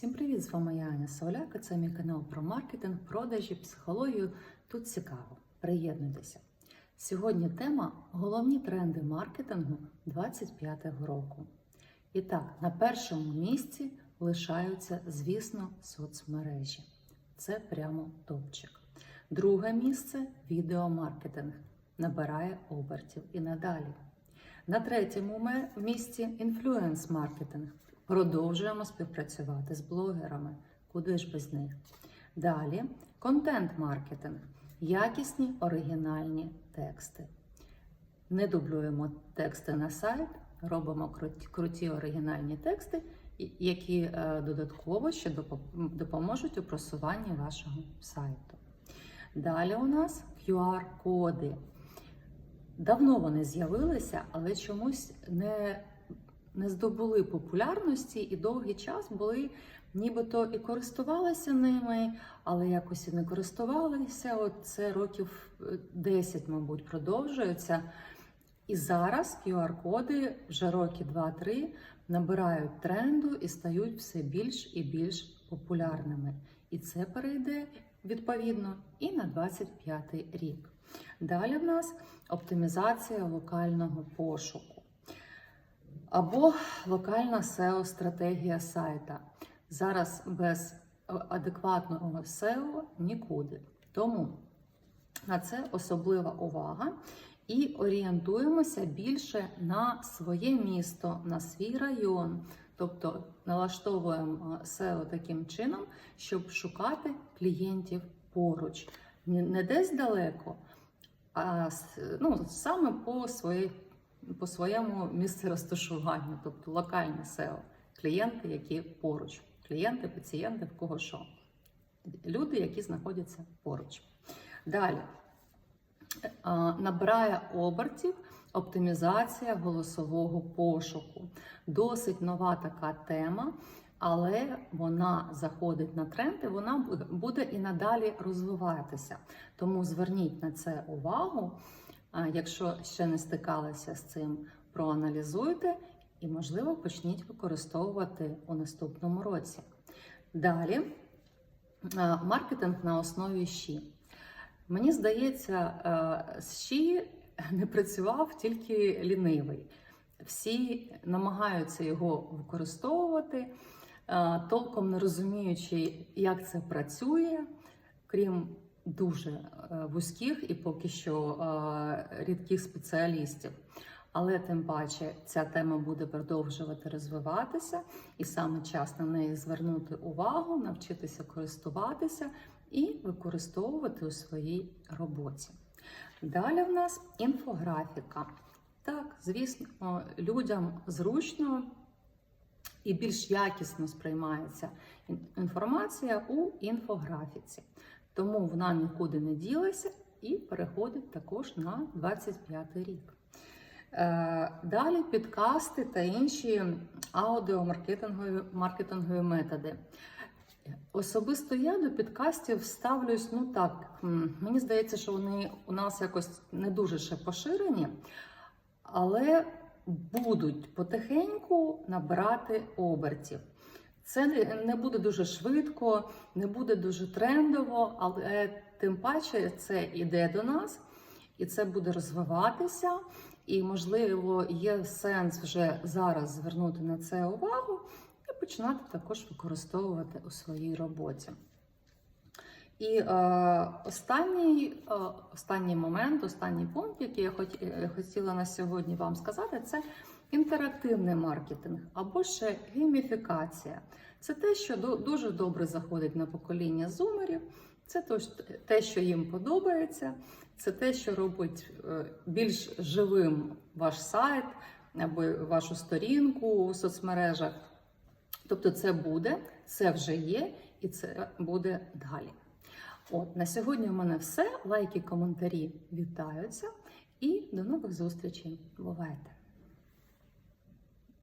Всім привіт! З вами я Аня Соляка. Це мій канал про маркетинг, продажі, психологію. Тут цікаво. Приєднуйтеся. Сьогодні тема головні тренди маркетингу 25-го року. І так, на першому місці лишаються, звісно, соцмережі. Це прямо топчик. Друге місце відеомаркетинг. Набирає обертів і надалі. На третьому місці інфлюенс-маркетинг. Продовжуємо співпрацювати з блогерами. Куди ж без них? Далі контент-маркетинг. Якісні оригінальні тексти. Не дублюємо тексти на сайт, робимо круті, оригінальні тексти, які е, додатково ще допоможуть у просуванні вашого сайту. Далі у нас QR-коди. Давно вони з'явилися, але чомусь не, не здобули популярності і довгий час були нібито і користувалися ними, але якось і не користувалися. От це років е, 10, мабуть, продовжується. І зараз QR-коди вже роки 2-3 набирають тренду і стають все більш і більш популярними. І це перейде відповідно і на 25 рік. Далі в нас оптимізація локального пошуку або локальна SEO-стратегія сайта. Зараз без адекватного SEO нікуди. Тому на це особлива увага. І орієнтуємося більше на своє місто, на свій район. Тобто налаштовуємо е, SEO таким чином, щоб шукати клієнтів поруч. Не десь далеко, а ну, саме по, своїй, по своєму місці розташуванню, тобто локальне SEO. Клієнти, які поруч, клієнти, пацієнти, в кого що. Люди, які знаходяться поруч. Далі набирає обертів оптимізація голосового пошуку. Досить нова така тема, але вона заходить на тренд і вона буде і надалі розвиватися. Тому зверніть на це увагу. Якщо ще не стикалися з цим, проаналізуйте і, можливо, почніть використовувати у наступному році. Далі маркетинг на основі щі. Мені здається, з щі не працював тільки лінивий. Всі намагаються його використовувати, толком не розуміючи, як це працює, крім дуже е, вузьких і поки що е, рідких спеціалістів. Але тим паче ця тема буде продовжувати розвиватися, і саме час на неї звернути увагу, навчитися користуватися і використовувати у своїй роботі. Далі в нас інфографіка. Так, звісно, людям зручно і більш якісно сприймається інформація у інфографіці. Тому вона нікуди не ділася і переходить також на 25 рік. Е, Далі підкасти та інші аудіомаркетингові маркетингові методи. Особисто я до підкастів ставлюсь, ну так, мені здається, що вони у нас якось не дуже ще поширені, але будуть потихеньку набирати обертів. Це не- буде дуже швидко, не буде дуже трендово, але тим паче це йде до нас і це буде розвиватися. І, можливо, є сенс вже зараз звернути на це увагу і починати також використовувати у своїй роботі. І е, останній, е, останній момент, останній пункт, який я е, хотіла на сьогодні вам сказати, це інтерактивний маркетинг або ще гейміфікація. Це те, що дуже добре заходить на покоління зумерів, це те, що їм подобається, це те, що робить е, більш живим ваш сайт або вашу сторінку у соцмережах. Тобто це буде, це вже є, і це буде далі. От на сьогодні у мене все. Лайки, коментарі вітаються. І до нових зустрічей. Бувайте!